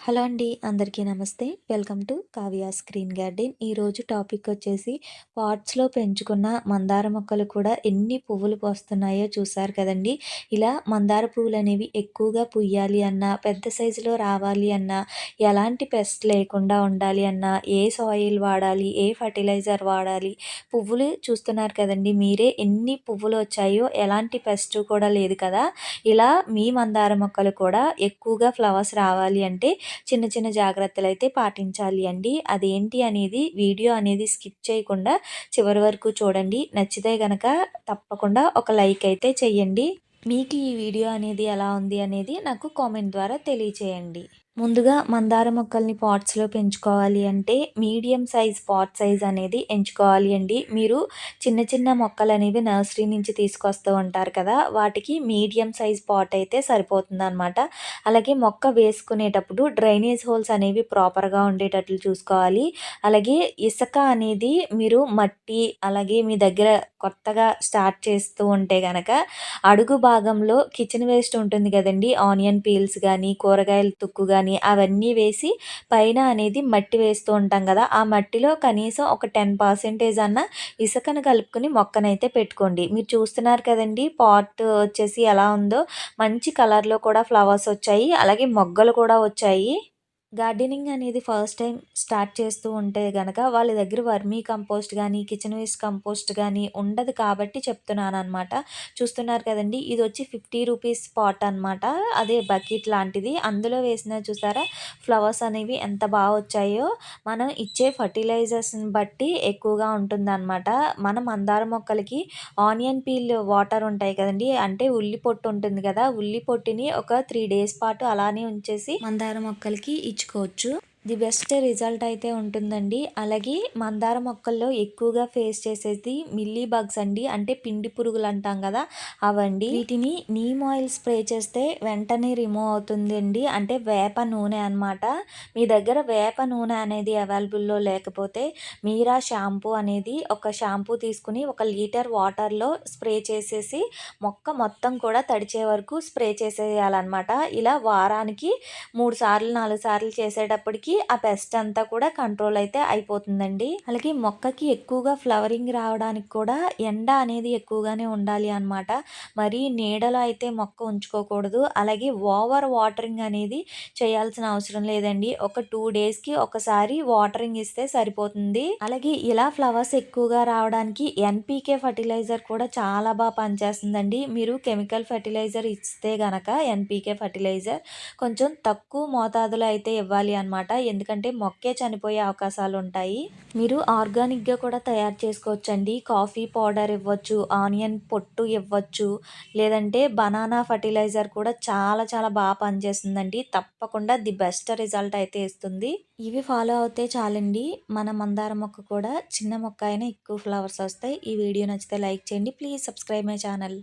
Hello అండి అందరికీ నమస్తే. Welcome to Kavya screen garden. ఈరోజు టాపిక్ వచ్చేసి పాట్స్లో పెంచుకున్న మందార మొక్కలు కూడా ఎన్ని పువ్వులు పోస్తున్నాయో చూసారు కదండి. ఇలా మందార పువ్వులు అనేవి ఎక్కువగా పుయ్యాలి అన్నా పెద్ద సైజులో రావాలి అన్నా ఎలాంటి పెస్ట్ లేకుండా ఉండాలి అన్నా ఏ సాయిల్ వాడాలి ఏ ఫర్టిలైజర్ వాడాలి పువ్వులు చూస్తున్నారు కదండి. మీరే ఎన్ని పువ్వులు వచ్చాయో ఎలాంటి పెస్ట్ కూడా లేదు కదా. ఇలా మీ మందార మొక్కలు కూడా ఎక్కువగా ఫ్లవర్స్ రావాలి అంటే చిన్న చిన్న జాగ్రత్తలు అయితే పాటించాలి అండి. అదేంటి అనేది వీడియో అనేది స్కిప్ చేయకుండా చివరి వరకు చూడండి. నచ్చితే కనుక తప్పకుండా ఒక లైక్ అయితే చెయ్యండి. మీకు ఈ వీడియో అనేది ఎలా ఉంది అనేది నాకు కామెంట్ ద్వారా తెలియచేయండి. ముందుగా మందార మొక్కల్ని పాట్స్లో పెంచుకోవాలి అంటే మీడియం సైజ్ పాట్ సైజ్ అనేది ఎంచుకోవాలి అండి. మీరు చిన్న చిన్న మొక్కలు అనేవి నర్సరీ నుంచి తీసుకొస్తూ ఉంటారు కదా వాటికి మీడియం సైజ్ పాట్ అయితే సరిపోతుంది అనమాట అలాగే మొక్క వేసుకునేటప్పుడు డ్రైనేజ్ హోల్స్ అనేవి ప్రాపర్గా ఉండేటట్లు చూసుకోవాలి. అలాగే ఇసుక అనేది మీరు మట్టి అలాగే మీ దగ్గర కొత్తగా స్టార్ట్ చేస్తూ ఉంటే కనుక అడుగు భాగంలో కిచెన్ వేస్ట్ ఉంటుంది కదండి. ఆనియన్ పీల్స్ కానీ కూరగాయల తుక్కు కానీ కానీ అవన్నీ వేసి పైన అనేది మట్టి వేస్తూ ఉంటాం కదా ఆ మట్టిలో కనీసం ఒక టెన్ పర్సెంటేజ్ అన్న ఇసుకను కలుపుకొని మొక్కనైతే పెట్టుకోండి. మీరు చూస్తున్నారు కదండి పాట్ వచ్చేసి ఎలా ఉందో. మంచి కలర్లో కూడా ఫ్లవర్స్ వచ్చాయి అలాగే మొగ్గలు కూడా వచ్చాయి. గార్డెనింగ్ అనేది ఫస్ట్ టైం స్టార్ట్ చేస్తూ ఉంటే గనక వాళ్ళ దగ్గర వర్మీ కంపోస్ట్ కానీ కిచెన్ వేస్ట్ కంపోస్ట్ కానీ ఉండదు కాబట్టి చెప్తున్నాను అనమాట చూస్తున్నారు కదండి ఇది వచ్చి ఫిఫ్టీ రూపీస్ పాట్ అనమాట అదే బకెట్ లాంటిది. అందులో వేసిన చూసారా ఫ్లవర్స్ అనేవి ఎంత బాగా వచ్చాయో. మనం ఇచ్చే ఫర్టిలైజర్స్ని బట్టి ఎక్కువగా ఉంటుందన్నమాట. మనం మందార మొక్కలకి ఆనియన్ పీల్ వాటర్ ఉంటాయి కదండి అంటే ఉల్లి పొట్టు ఉంటుంది కదా ఉల్లి పొట్టిని ఒక త్రీ డేస్ పాటు అలానే ఉంచేసి మందార మొక్కలకి చేయించుకోవచ్చు ది బెస్ట్ రిజల్ట్ అయితే ఉంటుందండి. అలాగే మందార మొక్కల్లో ఎక్కువగా ఫేస్ చేసేది మిల్లీ బగ్స్ అండి. అంటే పిండి పురుగులు అంటాం కదా అవండి. వీటిని నీమ్ ఆయిల్ స్ప్రే చేస్తే వెంటనే రిమూవ్ అవుతుందండి అంటే వేప నూనె అనమాట మీ దగ్గర వేప నూనె అనేది అవైలబుల్లో లేకపోతే మీరా షాంపూ అనేది ఒక షాంపూ తీసుకుని ఒక లీటర్ వాటర్లో స్ప్రే చేసేసి మొక్క మొత్తం కూడా తడిచే వరకు స్ప్రే చేసేయాలన్నమాట. ఇలా వారానికి మూడు సార్లు నాలుగు సార్లు చేసేటప్పటికి ఆ పెస్ట్ అంతా కూడా కంట్రోల్ అయితే అయిపోతుందండి. అలాగే మొక్కకి ఎక్కువగా ఫ్లవరింగ్ రావడానికి కూడా ఎండ అనేది ఎక్కువగానే ఉండాలి అనమాట మరి నీడలో అయితే మొక్క ఉంచుకోకూడదు. అలాగే ఓవర్ వాటరింగ్ అనేది చేయాల్సిన అవసరం లేదండి. ఒక టూ డేస్కి ఒకసారి వాటరింగ్ ఇస్తే సరిపోతుంది. అలాగే ఇలా ఫ్లవర్స్ ఎక్కువగా రావడానికి ఎన్పీకే ఫర్టిలైజర్ కూడా చాలా బాగా పనిచేస్తుందండి. మీరు కెమికల్ ఫర్టిలైజర్ ఇస్తే గనక ఎన్పీకే ఫర్టిలైజర్ కొంచెం తక్కువ మోతాదులో అయితే ఇవ్వాలి అనమాట ఎందుకంటే మొక్కే చనిపోయే అవకాశాలు ఉంటాయి మీరు ఆర్గానిక్గా కూడా తయారు చేసుకోవచ్చండి. కాఫీ పౌడర్ ఇవ్వచ్చు ఆనియన్ పొట్టు ఇవ్వచ్చు లేదంటే బనానా ఫర్టిలైజర్ కూడా చాలా చాలా బాగా పనిచేస్తుందండి. తప్పకుండా ది బెస్ట్ రిజల్ట్ అయితే ఇస్తుంది. ఇవి ఫాలో అవుతే చాలండి. మన మందార మొక్క కూడా చిన్న మొక్క అయినా ఎక్కువ ఫ్లవర్స్ వస్తాయి. ఈ వీడియో నచ్చితే లైక్ చేయండి. Please subscribe my channel.